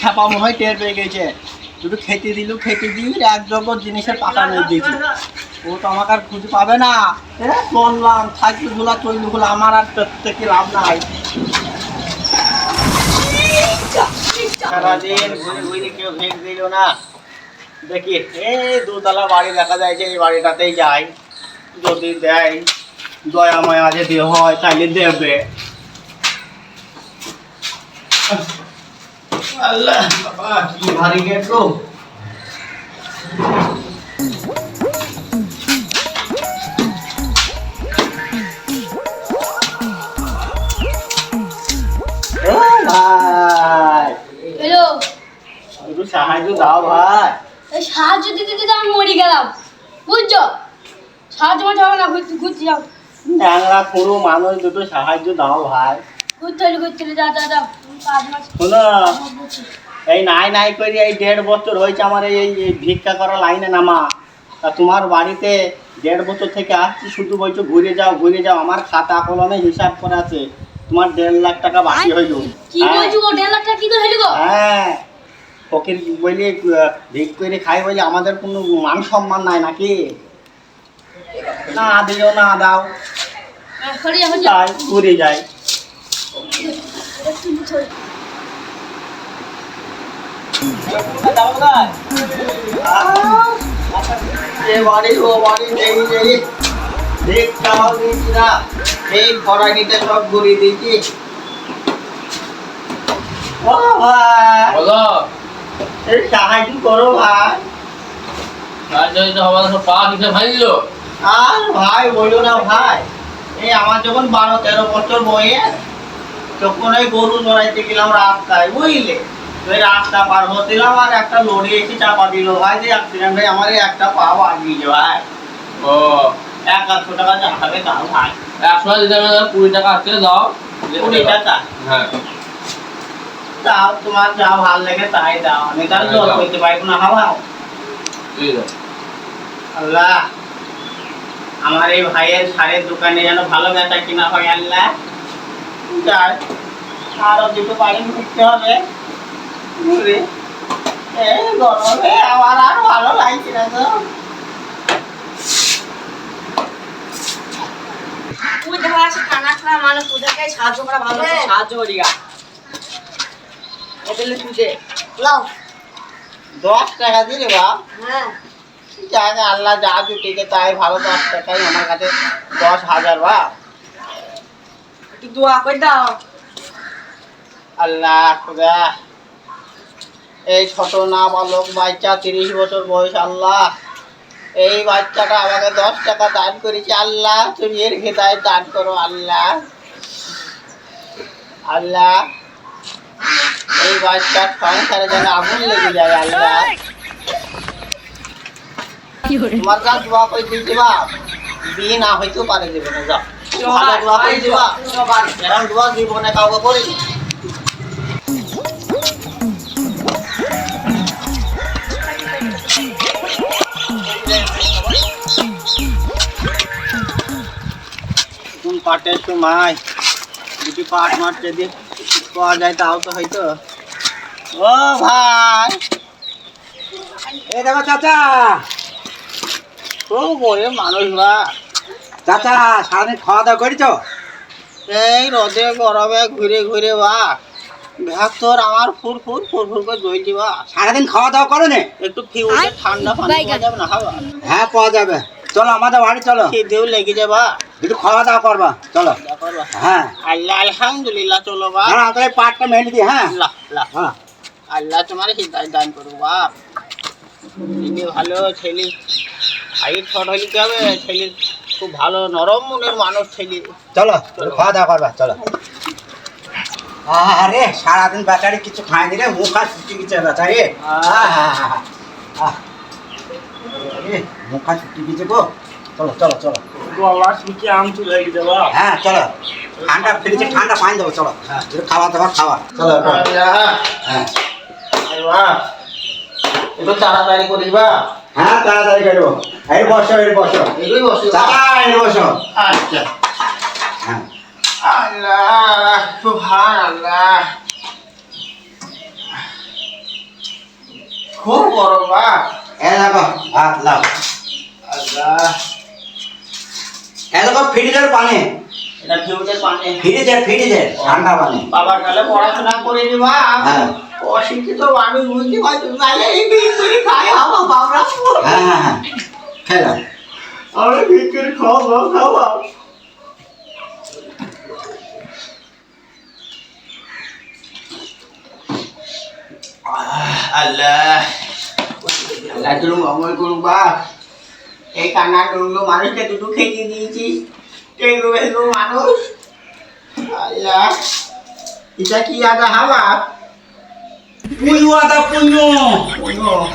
খেপা মনে হয় টের পেয়ে গেছে। দুটো খেতে দিল, খেতে দিয়ে এক জগৎ জিনিসের পাকা মেরে দিয়েছে। ও তো আমাকে আর খুঁজে পাবে না। বললাম, থাকলে ধুলা চললে হলো আমার আর প্রত্যেকে লাভ নাই। ঘুরে ঘুরে কেউ ভেঙে দিল না। দেখি, এই দুতলা বাড়ি দেখা যায় যে এই বাড়িটাতেই যাই যদি দেয়, দয়া, ময়া যদি হয় তাহলে দেবে। আল্লাহ বাবা কি ভারী গেট গো। সাহায্য দাও ভাই। এই সাহায্য দিতে দিতে আমি মরে গেলাম। বুঝছ? সাহায্য মাঝে হবে না ঘুরতে ঘুরতে যাও। ন্যাংরা পুরো মানুষ দুটো সাহায্য দাও ভাই। এই নাই নাই করে এই দেড় বছর হয়েছে আমার এই ভিক্ষা করা লাইনে নামা। তা তোমার বাড়িতে দেড় বছর থেকে আসছি শুধু বলছো ঘুরে যাও ঘুরে যাও আমার খাতা কলমে হিসাব করা আছে। তোমার দেড় লাখ টাকা বাকি হইল। কি বলছো দেড় লাখ টাকা কি করে হইল হ্যাঁ। ফকির বলি ভিক করে খাই বলে আমাদের কোনো মান সম্মান নাই নাকি? না দিও না দাও। ঘুরে যাই এ বাড়ি ও বাড়ি নেই নেই ভিক্ষাও দিচ্ছি না এই খরানিতে সব ঘুরিয়ে ভাঙলো আর ভাই বলো না ভাই, এই আমার যখন বারো তেরো বছর বয়স, তখন ওই গরু চড়াইতে গেলাম রাস্তায়, বুঝলে? ওই রাস্তা পার হচ্ছিলাম আর একটা লরি এসে চাপা দিল। ভাই যে অ্যাক্সিডেন্ট হয়ে আমার এই একটা পা ভাই। ও এক টাকা চাকাবে তাও ভাই। একশো দিতে কুড়ি টাকা আজকে দাও। কুড়ি টাকা হ্যাঁ। তোমার যা ভালো লাগে তাই দাও। আমি তার জল করতে পারব না হাওয়াও আল্লাহ আমার এই ভাইয়ের সারের দোকানে যেন ভালো বেচা কিনা হয় আল্লাহ। আরও দুটো বাড়ি ঘুরতে হবে। ঘুরে গরমে আমার আর ভালো লাগছে না তো। তুই দেখা আছে কানা খানা মানুষ তোদেরকে সাহায্য করা ভালো সাহায্য করি গা। এদের তুই লাও। দশ টাকা দিলে বা হ্যাঁ। যাক আল্লাহ যা জুটিকে তাই ভালো দশ টাকাই আমার কাছে দশ হাজার বা। একটু দোয়া করে দাও। আল্লাহ খুদা। এই ছোট না বালক বাচ্চা তিরিশ বছর বয়স আল্লাহ। এই বাচ্চাটা আমাকে দশ টাকা দান করেছে আল্লাহ তুমি এর খেতায় দান করো আল্লাহ। আল্লাহ এই বাচ্চার সংসারে যেন আগুন লেগে যায় আল্লাহ। তোমার কাছে দোয়া করে দিয়েছি বা বিয়ে না হইতেও পারে জীবনে যাও। ভালো দোয়া করে দিবা। এরকম দোয়া জীবনে কাউকে করিনি। পাটের সময় দুটি পাট মাঠ যদি পাওয়া যায় তাও তো হয়তো। ও ভাই! এ দেখো চাচা! খুব বড় মানুষ বা। চাচা সারাদিন খাওয়া দাওয়া করেছ? এই রোদে গরমে ঘুরে ঘুরে বা। ভ্যাক তোর আমার ফুর ফুর ফুর ফুর করে জ্বলছি বা। সারাদিন খাওয়া দাওয়া করো নে একটু ফিউজে ঠান্ডা পানি পাওয়া যাবে না হ্যাঁ পাওয়া যাবে। চলো আমাদের বাড়ি চলো। খিদেও লেগে যাবা? একটু খাওয়া দাওয়া করবা চলো। হ্যাঁ। আল্লাহ আলহামদুলিল্লাহ চলো বা হ্যাঁ আমাদের পাটটা মেনে দিই হ্যাঁ। হ্যাঁ। আল্লাহ তোমার হৃদয় দান করুক বাপ। ছেলে ভালো ছেলে। হাইট শর্ট হইলে কি হবে? ছেলে খুব ভালো নরম মনের মানুষ ছেলে। চলো খাওয়া দাওয়া করবা চলো। আরে সারাদিন বেচারি কিছু খায়নি রে মুখ আর ছুটি গেছে বেচারি। মুখ ছুটি গেছে গো চলো চলো। চলো হ্যাঁ চলো। ঠান্ডা ফ্রিজে ঠান্ডা পানি দেবো চলো। হ্যাঁ। একটু খাওয়া দাওয়া খাওয়া চলো হ্যাঁ। একটু তাড়াতাড়ি করিস বা। হ্যাঁ তাড়াতাড়ি করব। এই বসো এই বসো। এগুলোই বসে। এই বসো। আচ্ছা। হ্যাঁ। আল্লাহ খুব বড় বা। এ দেখো ভাত লাও। আল্লাহ। এ দেখো পানি। এটা ফিউজের পানি। ফ্রিজের ফ্রিজের ঠান্ডা পানি। বাবার কালে পড়াশোনা করে দিবা হ্যাঁ। অশিক্ষিত মানুষ বুঝতে পারছ নাহলে এই ভিতরে খাই হাওয়া বাবরা হ্যাঁ হ্যাঁ হ্যাঁ। খেলাম আমরা ভিতরে খাওয়া খাওয়া আল্লাহ। আল্লাহ তুমি মঙ্গল করুক বা এই কান্না করল মানুষকে দুটো খেয়ে দিয়েছিস। টেঙ্গু বেলু মানুষ। আল্লাহ এটা কি আদা হাওয়া? আদা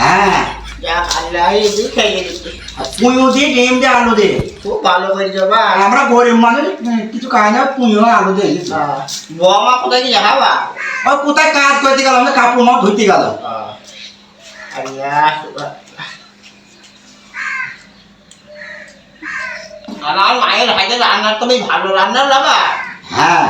হ্যাঁ। এই আলু দিয়ে। খুব ভালো আমরা গরিব মানুষ কিছু খাই না পুঁয়ু আর আলু দিয়ে বমা কোথায় কি ও কোথায় কাজ করতে গেল আমরা কাপড় মাপ ধুইতে গেল। আল্লাহ আমার মায়ের হাতে রান্নার তো বেশ ভালো রান্না লাগা হ্যাঁ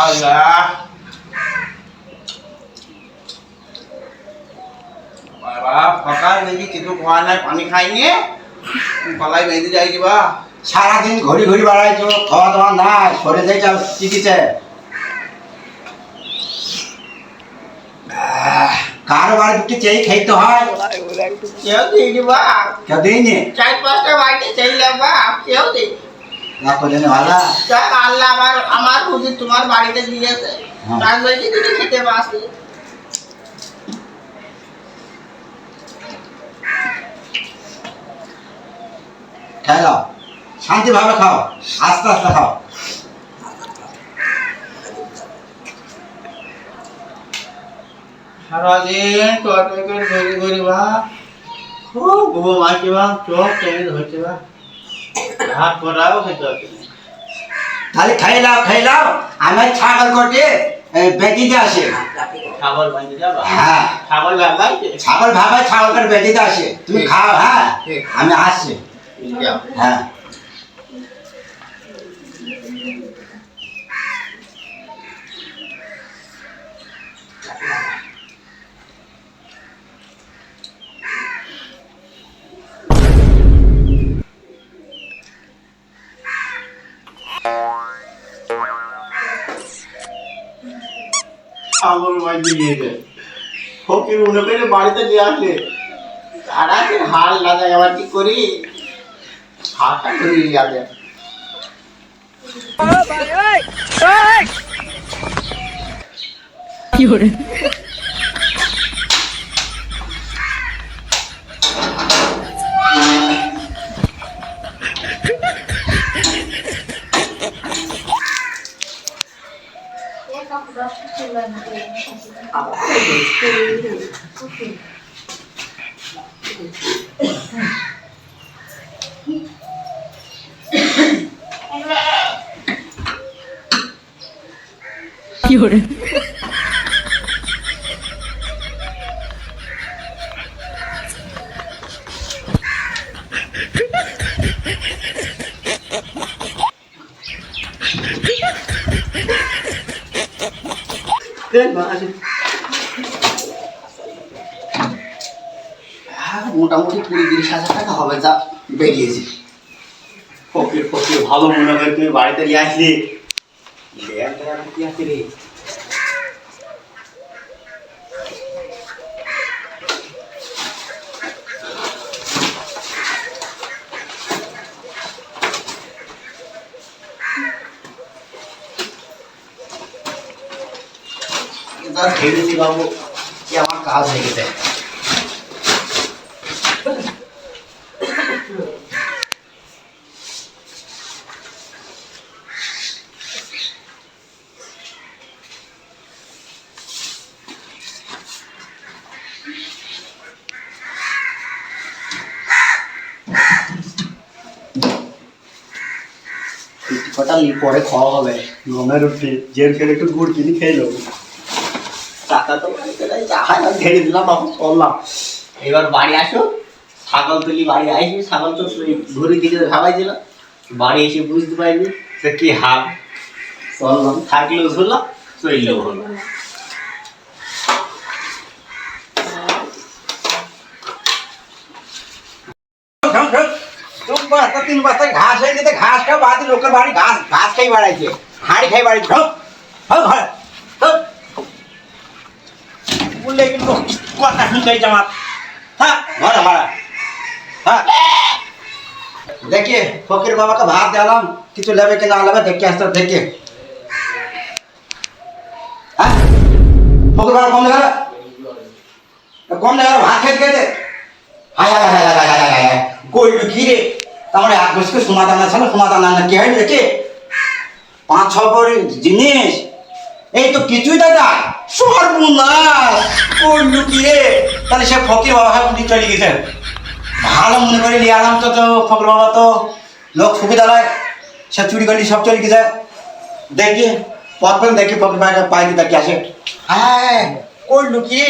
আল্লাহ বাবা সকাল দেখি কিছু খাওয়া নাই পানি খাইনি গলায় বেঁধে যাই কিবা সারাদিন ঘড়ি ঘড়ি বেড়াইছো খাওয়া দাওয়া নাই সরে যাই যাও চিকিৎসে কারও বাড়ি দুটি চেয়ে খাইতে হয়। কেউ দিইনি চার পাঁচটা বাড়িতে চাইলাম বা কেউ দিই না করে ভালো? যাক আল্লাহ আমার আমার বুঝি তোমার বাড়িতে দিয়েছে। হ্যাঁ। তার বলছি তুমি খেতে খাই শান্তিভাবে খাও। আস্তে আস্তে খাও। সারাদিন ঘুরি বা খুব ঘুম আসে বা চোখ টেনে ধরছে বা ভাত করাও খেতে না। তাহলে খাই লাও খাই লাও আমার ছাগল করতে বেদিতে আসে। ছাগল হ্যাঁ। ছাগল করে বেদিতে আসে। তুমি খাও হ্যাঁ? আমি আসছি। হ্যাঁ। ছাগল বাঁধতে গিয়েছে ফকির মনে করে বাড়িতে যে আসে তারা কি হাল লাগা আবার কি করি? হাতটা ধরে যাবে 好，这里这里这里。有人。Grandma, I said, মোটামুটি কুড়ি তিরিশ হাজার টাকা হবে যা বেরিয়েছে। ফকির ফকির ভালো মনে করে তুমি বাড়িতে নিয়ে আসলি। কি আছে রে? বাবু কি আমার কাজ হয়ে গেছে। কটা লি পরে খাওয়া হবে। গমের রুটি, জেল খেলে একটু গুড় কিনে খেয়ে নেব। টাকা তো ঘেড়ে দিলাম, বাবু চললাম এবার বাড়ি আসো, ছাগল তুলি, বাড়ি আসবি ছাগল তো ঘুরে দিকে ভাবাই দিল বাড়ি এসে বুঝতে পারবি সে কি হাল। চললাম, থাকলেও ধরলাম, চললেও হলো। लोक आता तीन वाजता घास आहे तिथे घास खा बाद लोक बाळी घास घास काही वाढायचे हाडी काही वाढायची हो हो हो बोलले की लोक कोणता काही जमात हा भरा भरा हाँ देखिए फकीर बाबा का भाग डाला हम कि तू लेवे के ना लेवे धक्के हस्तर धक्के फकीर बाबा कौन लगा रहा कौन लगा रहा भाग खेत गए थे हाय हाय हाय हाय हाय हाय गोल्ड की रे তারপরে এক বসকে সোনা দানা ছিল সোনা দানা না, কি হয় দেখে পাঁচ, ছ জিনিস। এই তো কিছুই দাদা সর্বনাশ। কইল কি তাহলে সে ফকির বাবা চলে গেছেন ভালো মনে করে নিয়ে আলাম তো তো, ফকির বাবা তো। লোক সুবিধা লয় সে চুরি করলি সব চলে গেছে। দেখি, পথ পেন দেখি, ফকির বাবাকে পাই দিতে কি আসে। হ্যাঁ কইল কি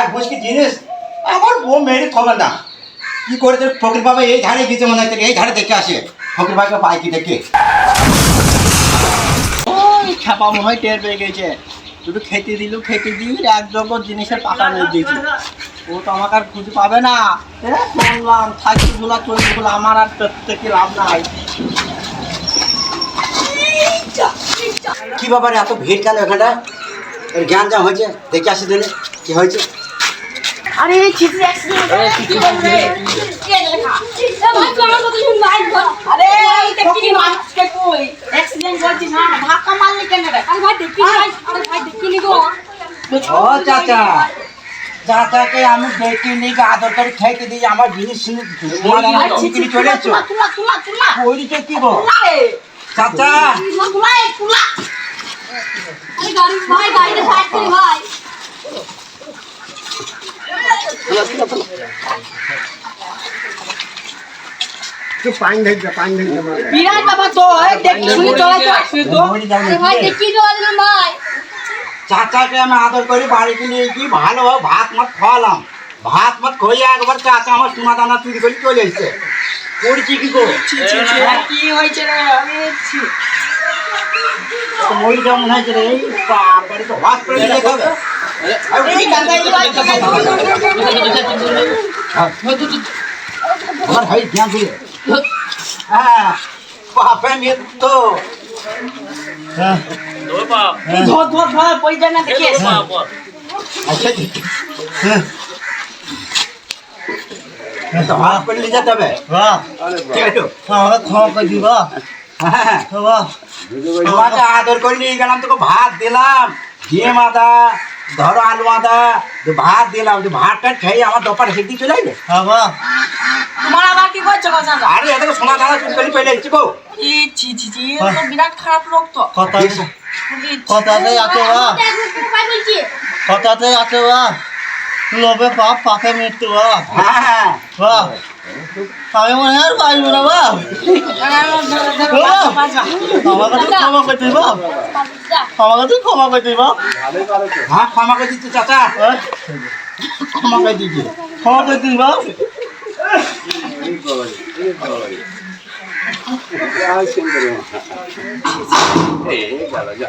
এক বসকি জিনিস। আমার বউ মেরে থবে না। কি করে তোর ফকির বাবা এই ধারে গেছে মনে হয় এই ধারে দেখে আসে। ফকির বাবাকে পাই কি দেখে? ওই ছাপা মনে হয় টের পেয়ে গেছে। শুধু খেতে দিল খেতে দিল এক জগৎ জিনিসের পাকা রয়ে দিয়েছে ও তো আমাকে আর খুঁজে পাবে না। এ, বললাম থাকি গুলা চলবে গুলো আমার আর প্রত্যেকে লাভ নাই। কি ব্যাপারে এত ভিড় কেন এখানটা এর জ্ঞান যা হয়েছে দেখে আসি দিলে কি হয়েছে? আরে ভাই ভাই ভাই ভাই ভাই নি ও চাচা। চাচাকে আমি দেখে আদর করে খাইতে দিই আমার জিনিস চলে এসছো ওইদিকে কি গো? চাচা। তুলা তুলা এই তুলা। আরে গাড়ি ভাই। গাড়িতে সাইড করি ভাই বিরাট বাবা তো দেখি শুনি চলাই তো আসছে তো ওইদিকে যাও আরে ভাই নাকি? দেখি চলাই দিলাম ভাই চাচাকে আমি আদর করে বাড়িতে নিয়ে গিয়ে ভালো ভাত মাত খাওয়ালাম ভাত মাত খাইয়ে একবার চাচা আমার সোনা দানা চুরি করে চলে এসছে করছি কি গো কি হয়েছে রে আমি ওই যেমন হয়েছে রে এই বাবারে তো হসপিটালে যেতে হবে এই গান্ধাই আমার হাই ধ্যান দিয়ে হ্যাঁ বাপে মৃত্যু। ধর ধর ধর ধর না দেখে। ধর বাপ বল। আচ্ছা হ্যাঁ। তো হসপিটালে যেতে হবে ঠিক আছে। ক্ষমা করে দিবা। তোমাকে আদর করে নিয়ে গেলাম তোকে ভাত দিলাম। ডিম আদা ধরো আলু আদা তো ভাত দিলাম তো ভাতটা খেয়ে আমার দোপার হেঁটে চলে আসবে? বাবা তোমার আবার কি করছ কথা আরে এত সোনা দানা চুরি করে চলে এসছি গো। ই ছি ছি ছি এ তো বিরাট খারাপ লোক তো। কথা কথাতে আছে বা কথাতে আছে বা লোভে পাপ পাপে মৃত্যু বা হ্যাঁ বা আমি মনে হয় আর পারব না বা আমার কাছে ক্ষমা করে ক্ষমা করে দিবা হ্যাঁ ক্ষমা করে দিচ্ছি চাচা ক্ষমা করে দিচ্ছি ক্ষমা করে দিবা এই গেল যা